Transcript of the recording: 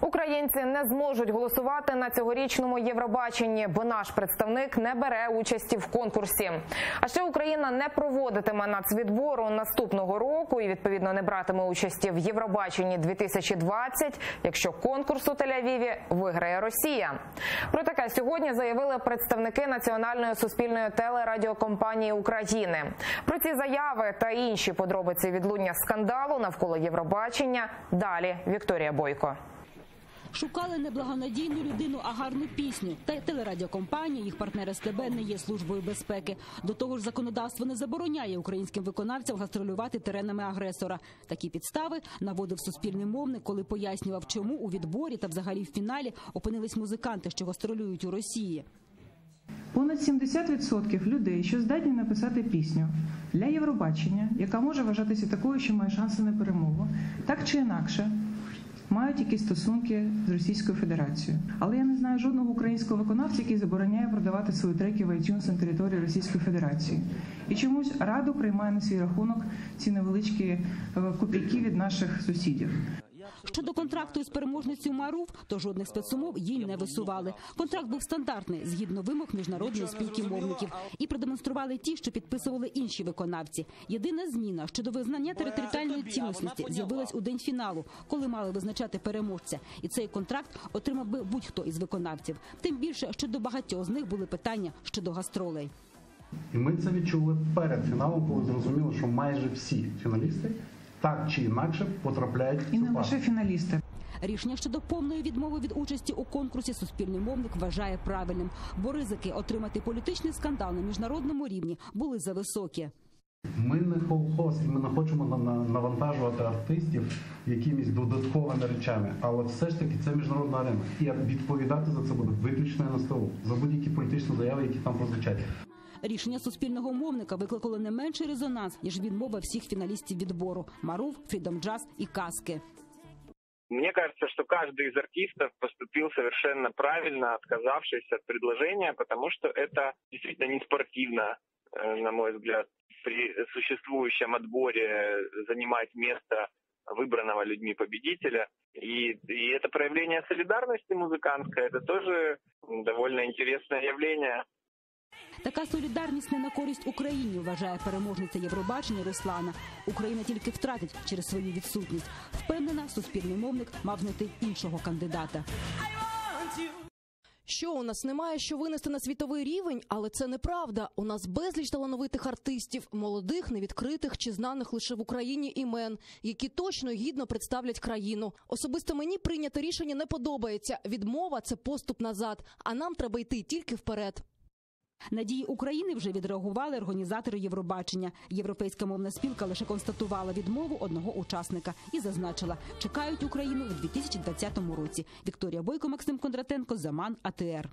Українці не зможуть голосувати на цьогорічному Євробаченні, бо наш представник не бере участі в конкурсі. А ще Україна не проводитиме нацвідбору наступного року і відповідно не братиме участі в Євробаченні 2020, якщо конкурс у Тель-Авіві виграє Росія. Про таке сьогодні заявили представники національної суспільної телерадіокомпанії України. Про ці заяви та інші подробиці відлуння скандалу навколо Євробачення. Далі Вікторія Бойко. Шукали не благонадійну людину, а гарну пісню. Та й телерадіокомпанія, їх партнер СТБ не є службою безпеки. До того ж, законодавство не забороняє українським виконавцям гастролювати теренами агресора. Такі підстави наводив суспільний мовник, коли пояснював, чому у відборі та взагалі в фіналі опинились музиканти, що гастролюють у Росії. Понад 70% людей, що здатні написати пісню для Євробачення, яка може вважатися такою, що має шанси на перемогу, так чи інакше. Мають якісь стосунки з Російською Федерацією, але я не знаю жодного українського виконавця, який забороняє продавати свої треки в iTunes на території Російської Федерації. І чомусь раду приймає на свій рахунок ці невеличкі е, копійки від наших сусідів. Щодо контракту із переможницею Марув, то жодних спецумов їй не висували. Контракт був стандартний згідно вимог міжнародної спілки мовників і продемонстрували ті, що підписували інші виконавці. Єдина зміна щодо визнання територіальної цілісності з'явилась у день фіналу, коли мали визначати переможця. І цей контракт отримав би будь-хто із виконавців. Тим більше, що до багатьох з них були питання щодо гастролей. І ми це відчули перед фіналом, коли зрозуміли, що майже всі фіналісти так чи інакше потрапляють І не лише фіналісти. Рішення щодо повної відмови від участі у конкурсі суспільний мовник вважає правильним, бо ризики отримати політичний скандал на міжнародному рівні були зависокі. Ми не колхоз, і ми не хочемо на- на- навантажувати артистів якимись додатковими речами. Але все ж таки це міжнародна арена. І відповідати за це буде виключно НСТУ за будь-які політичні заяви, які там прозвучать. Рішення суспільного мовника викликало не менший резонанс ніж відмова всіх фіналістів відбору: Марув, Фрідом Джаз і Каски. Мне кажется, что каждый из артистов поступил совершенно правильно, отказавшись от предложения, потому что это действительно не спортивно, э, на мой взгляд, при существующем отборе занимать место выбранного людьми победителя. И, и это проявление солидарности музыкантской, это тоже довольно интересное явление. Така солідарність не на користь Україні, вважає переможниця Євробачення Руслана. Україна тільки втратить через свою відсутність. Впевнена, суспільний мовник мав знайти іншого кандидата. Що у нас немає що винести на світовий рівень, але це неправда. У нас безліч талановитих артистів, молодих, невідкритих чи знаних лише в Україні імен, які точно гідно представлять країну. Особисто мені прийняте рішення не подобається. Відмова це поступ назад. А нам треба йти тільки вперед. Надії України вже відреагували організатори Євробачення. Європейська мовна спілка лише констатувала відмову одного учасника і зазначила, чекають Україну в 2020 році. Вікторія Бойко, Максим Кондратенко, Заман, АТР.